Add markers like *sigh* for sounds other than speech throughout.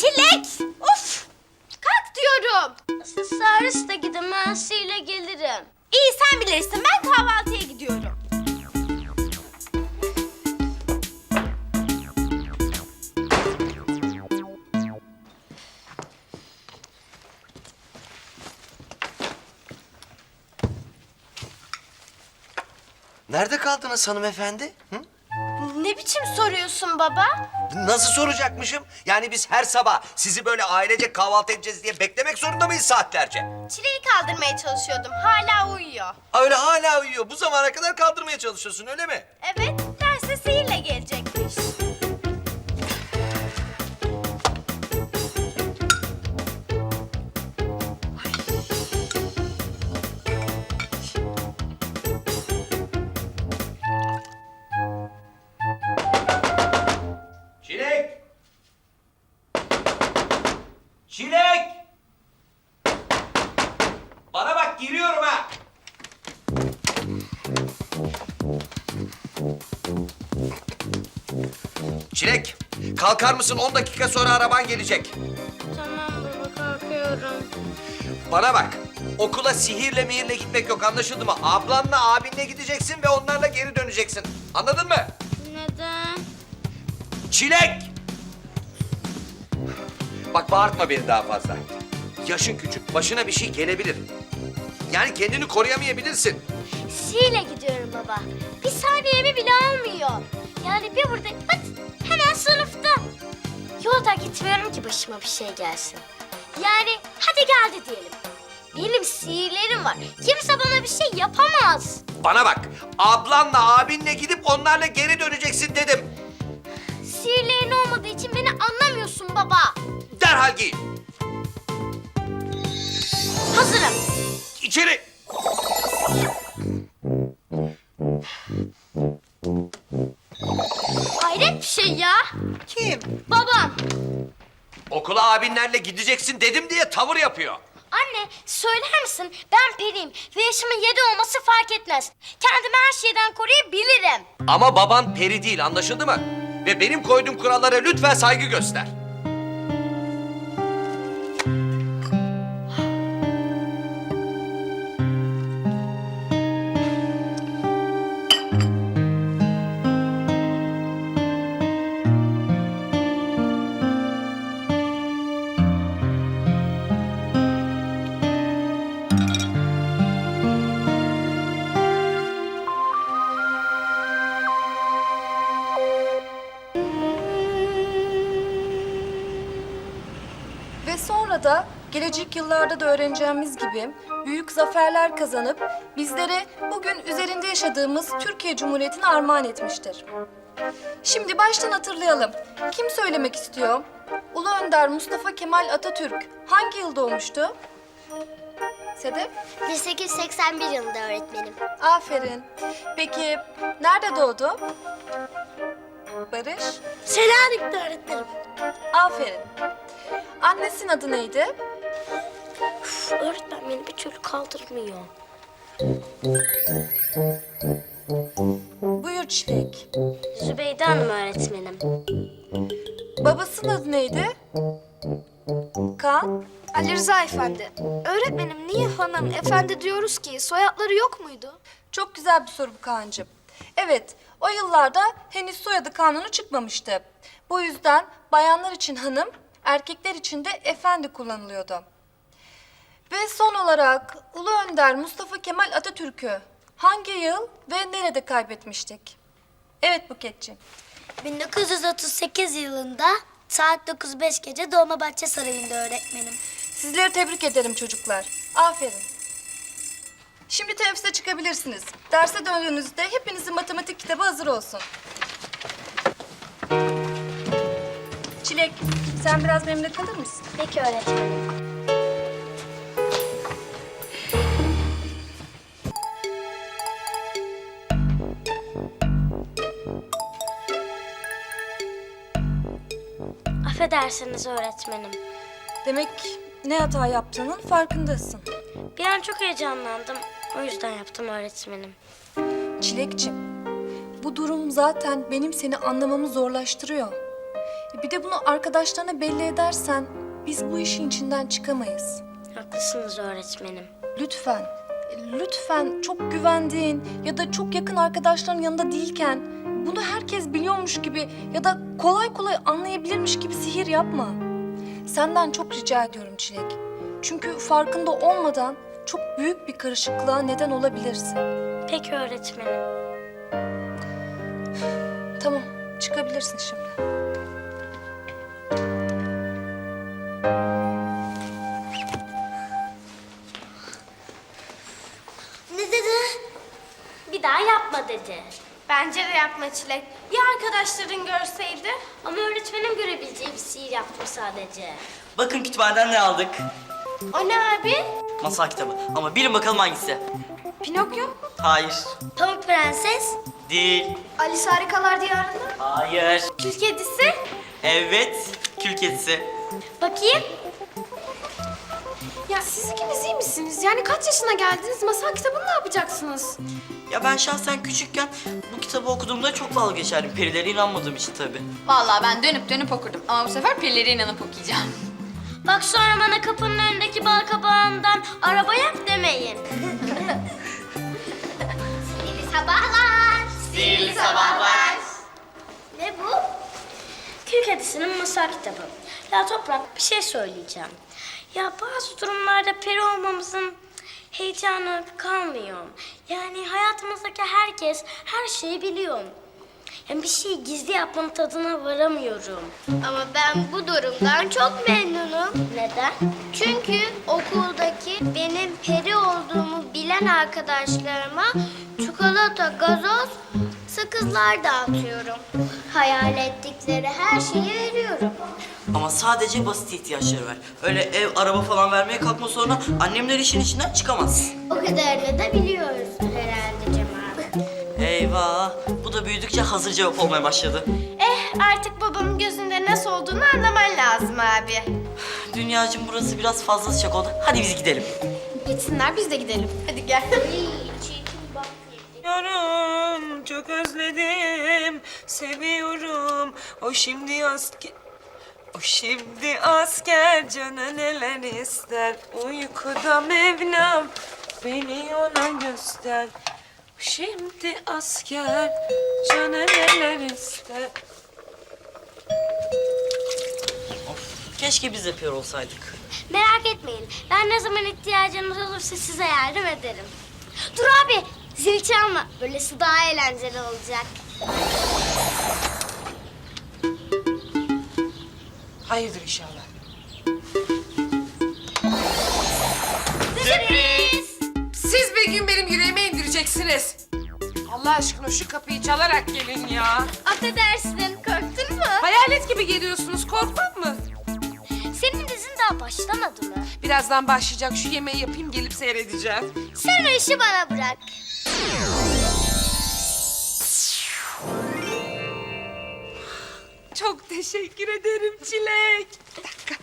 Çilek, uf! Kalk diyorum. Serviste gidemezsiyle gelirim. İyi sen bilirsin, ben kahvaltıya gidiyorum. Nerede kaldınız hanımefendi? Hı? Ne biçim soruyorsun baba? Nasıl soracakmışım? Yani biz her sabah sizi böyle ailece kahvaltı edeceğiz diye beklemek zorunda mıyız saatlerce? Çileği kaldırmaya çalışıyordum, hala uyuyor. Öyle hala uyuyor. Bu zamana kadar kaldırmaya çalışıyorsun öyle mi? Evet, Çilek, kalkar mısın? 10 dakika sonra araban gelecek. Tamam baba kalkıyorum. Bana bak, okula sihirle mihirle gitmek yok anlaşıldı mı? Ablanla abinle gideceksin ve onlarla geri döneceksin. Anladın mı? Neden? Çilek! Bak bağırtma beni daha fazla. Yaşın küçük, başına bir şey gelebilir. Yani kendini koruyamayabilirsin. Sihirle gidiyorum baba. Bir saniyemi bile almıyor. Yani bir burada pat sınıfta. Yolda gitmiyorum ki başıma bir şey gelsin. Yani hadi geldi diyelim. Benim sihirlerim var. Kimse bana bir şey yapamaz. Bana bak, ablanla abinle gidip onlarla geri döneceksin dedim. Sihirlerin olmadığı için beni anlamıyorsun baba. Derhal giy. Hazırım. İçeri. Ya. Kim? Babam. Okula abinlerle gideceksin dedim diye tavır yapıyor. Anne söyler misin? Ben periyim ve yaşımın yedi olması fark etmez. Kendimi her şeyden koruyabilirim. Ama baban peri değil anlaşıldı mı? Ve benim koyduğum kurallara lütfen saygı göster. Sonra da gelecek yıllarda da öğreneceğimiz gibi büyük zaferler kazanıp bizlere bugün üzerinde yaşadığımız Türkiye Cumhuriyeti'ni armağan etmiştir. Şimdi baştan hatırlayalım. Kim söylemek istiyor? Ulu Önder Mustafa Kemal Atatürk hangi yıl doğmuştu? Sedef? 1881 yılında öğretmenim. Aferin. Peki nerede doğdu? Barış? Selanik'te öğretmenim. Aferin. Annesinin adı neydi? Uf, öğretmen beni bir türlü kaldırmıyor. Buyur Çilek. Zübeyde Hanım öğretmenim. Babasının adı neydi? Kaan. Ali Rıza Efendi. Öğretmenim niye hanım, efendi diyoruz ki? Soyadları yok muydu? Çok güzel bir soru bu Kaan'cığım. Evet, o yıllarda henüz soyadı kanunu çıkmamıştı. Bu yüzden bayanlar için hanım, erkekler için de efendi kullanılıyordu. Ve son olarak Ulu Önder Mustafa Kemal Atatürk'ü hangi yıl ve nerede kaybetmiştik? Evet Buketciğim. 1938 yılında saat 9.05 gece Dolmabahçe Sarayı'nda öğretmenim. Sizleri tebrik ederim çocuklar. Aferin. Şimdi teneffüse çıkabilirsiniz. Derse döndüğünüzde hepinizin matematik kitabı hazır olsun. Çilek, sen biraz benimle kalır mısın? Peki öğretmenim. Affedersiniz öğretmenim. Demek ne hata yaptığının farkındasın. Bir an çok heyecanlandım. O yüzden yaptım öğretmenim. Çilekçim, bu durum zaten benim seni anlamamı zorlaştırıyor. Bir de bunu arkadaşlarına belli edersen biz bu işin içinden çıkamayız. Haklısınız öğretmenim. Lütfen, lütfen çok güvendiğin ya da çok yakın arkadaşların yanında değilken bunu herkes biliyormuş gibi ya da kolay kolay anlayabilirmiş gibi sihir yapma. Senden çok rica ediyorum Çilek. Çünkü farkında olmadan çok büyük bir karışıklığa neden olabilirsin. Peki öğretmenim. Tamam, çıkabilirsin şimdi. Yapma dedi. Bence de yapma Çilek. Ya arkadaşların görseydi? Ama öğretmenim görebileceği bir sihir yaptım sadece. Bakın kütüphaneden ne aldık? O ne abi? Masal kitabı. Ama bilin bakalım hangisi? Pinokyo. Hayır. Pamuk Prenses. Değil. Alice Harikalar Diyarı'nda. Hayır. Kül kedisi. Evet. Kül kedisi. Bakayım. Ya siz ikiniz iyi misiniz? Yani kaç yaşına geldiniz? Masal kitabını ne yapacaksınız? Ya ben şahsen küçükken bu kitabı okuduğumda çok dalga geçerdim. Perilere inanmadığım için tabii. Vallahi ben dönüp dönüp okurdum ama bu sefer perilere inanıp okuyacağım. *laughs* Bak sonra bana kapının önündeki bal kabağından araba yap demeyin. *laughs* Sihirli sabahlar. Sihirli sabahlar. Ne bu? Kül Kedisi'nin masal kitabı. Ya Toprak bir şey söyleyeceğim. Ya bazı durumlarda peri olmamızın heyecanı kalmıyor. Yani hayatımızdaki herkes her şeyi biliyor. Yani bir şeyi gizli yapmanın tadına varamıyorum. Ama ben bu durumdan çok memnunum. Neden? Çünkü okuldaki benim peri olduğumu bilen arkadaşlarıma çikolata, gazoz, sakızlar dağıtıyorum. Hayal ettikleri her şeyi veriyorum. Ama sadece basit ihtiyaçları ver. Öyle ev, araba falan vermeye kalkma sonra annemler işin içinden çıkamaz. O kadarını da biliyoruz herhalde Cemal. Eyvah. Bu da büyüdükçe hazır cevap olmaya başladı. Eh artık babamın gözünde nasıl olduğunu anlaman lazım abi. Dünyacığım burası biraz fazla sıcak oldu. Hadi biz gidelim. Gitsinler biz de gidelim. Hadi gel. Seviyorum, çok özledim, seviyorum. O şimdi asker, o şimdi asker canı neler ister. Uykuda Mevlam beni ona göster. O şimdi asker canı neler ister. Keşke biz de piyano olsaydık. Merak etmeyin. Ben ne zaman ihtiyacınız olursa size yardım ederim. Dur abi. Zil çalma. Böylesi daha eğlenceli olacak. Hayırdır inşallah. Siz bir gün benim yüreğime indireceksiniz. Allah aşkına şu kapıyı çalarak gelin ya. Affedersin. Korktun mu? Hayalet gibi geliyorsunuz korkmam mı? Senin dizin daha başlamadı mı? Birazdan başlayacak şu yemeği yapayım gelip seyredeceğim. Sen o işi bana bırak. Çok teşekkür ederim Çilek. Bir dakika.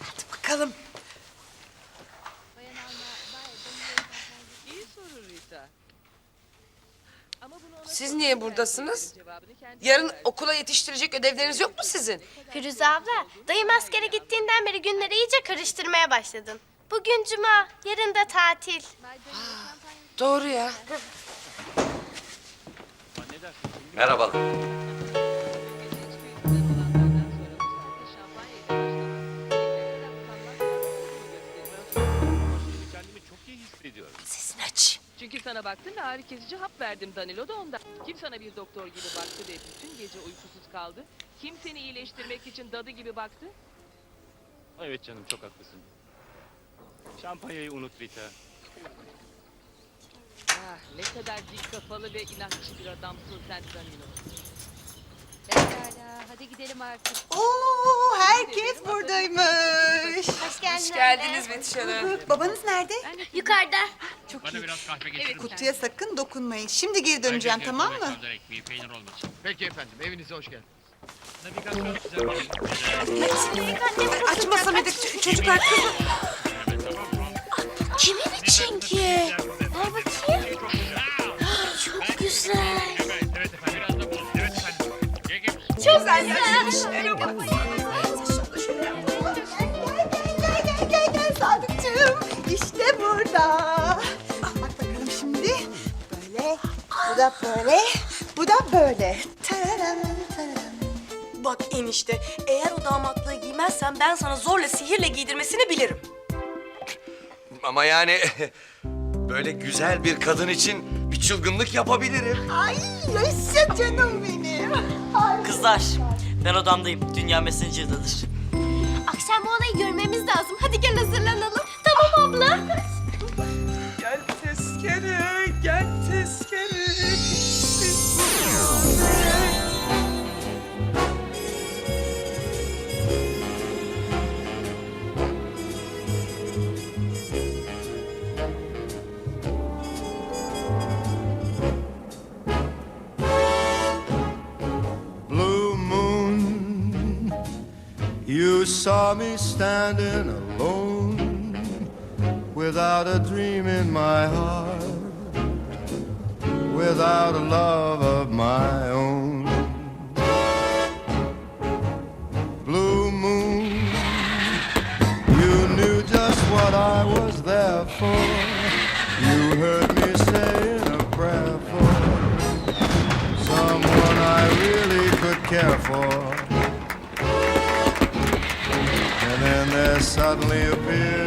Hadi bakalım. Siz niye buradasınız? Yarın okula yetiştirecek ödevleriniz yok mu sizin? Firuze abla, dayım askere gittiğinden beri günleri iyice karıştırmaya başladın. Bugün cuma, yarın da tatil. Doğru ya. Merhabalar. Kendimi çok iyi hissediyorum. Sesini aç. Çünkü sana baktım ve ağrı kesici hap verdim Danilo da ondan. Kim sana bir doktor gibi baktı ve bütün gece uykusuz kaldı? Kim seni iyileştirmek için dadı gibi baktı? Evet canım çok haklısın. Şampanyayı unut Rita. Ah ne kadar dik kafalı ve inatçı bir adamsın sen Danilo. Pekala hadi gidelim artık. Oo, herkes buradaymış. Hoş geldiniz Betüş Hanım. Babanız nerede? Yukarıda. Çok Bana iyi. biraz kahve getirir misin? Kutuya sakın dokunmayın. Şimdi geri döneceğim Ayrıca tamam mı? ekmeği, peynir olmasın. Peki efendim, evinize hoş geldiniz. Navigasyon size Açma Samet'e çocuklar mı? Kimin çünkü. Ver da böyle, bu da böyle. Tararam, tararam. Bak enişte eğer o damatlığı giymezsen ben sana zorla sihirle giydirmesini bilirim. Ama yani *laughs* böyle güzel bir kadın için bir çılgınlık yapabilirim. Ay yaşa canım benim. Kızlar ben odamdayım. Dünya Messenger'dadır. Akşam bu olayı görmemiz lazım. Hadi gel hazırlanalım. Tamam abla. Gel tezkere, gel you saw me standing alone without a dream in my heart, without a love of my own. Blue moon, you knew just what I was there for. You heard me saying a prayer for someone I really could care for. Suddenly appeared